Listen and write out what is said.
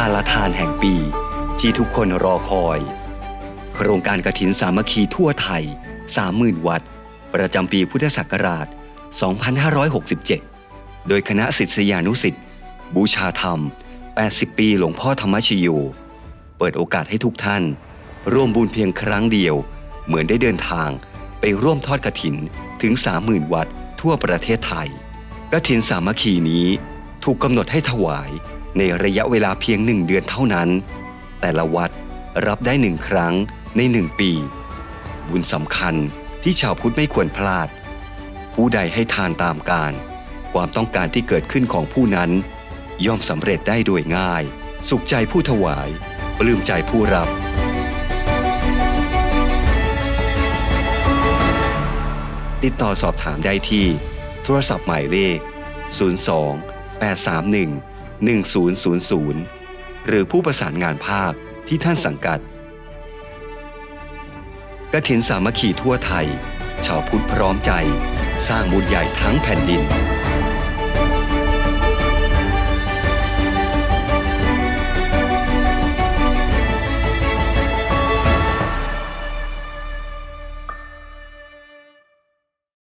การละทานแห่งปีที่ทุกคนรอคอย โครงการกระถินสามัคคีทั่วไทย 30,000 วัด ประจำปีพุทธศักราช 2567 โดยคณะศิษยานุสิษย์บูชาธรรม 80 ปีหลวงพ่อธรรมชโย เปิดโอกาสให้ทุกท่าน ร่วมบุญเพียงครั้งเดียว เหมือนได้เดินทางไปร่วมทอดกระถินถึง 30,000 วัดทั่วประเทศไทยกระถินสามัคคีนี้ถูกกำหนดให้ถวาย ในระยะเวลาเพียงหนึ่งเดือนเท่านั้น แต่ละวัดรับได้หนึ่งครั้งในหนึ่งปี บุญสำคัญที่ชาวพุทธไม่ควรพลาด ผู้ใดให้ทานตามการ ความต้องการที่เกิดขึ้นของผู้นั้น ย่อมสำเร็จได้โดยง่าย สุขใจผู้ถวาย ปลื้มใจผู้รับติดต่อสอบถามได้ที่ โทรศัพท์หมายเลข 02 831 1000 หรือผู้ประสานงานภาคที่ท่านสังกัดกระถินสามัคคีทั่วไทย ชาวพุทธพร้อมใจ สร้างบุญใหญ่ทั้งแผ่นดิน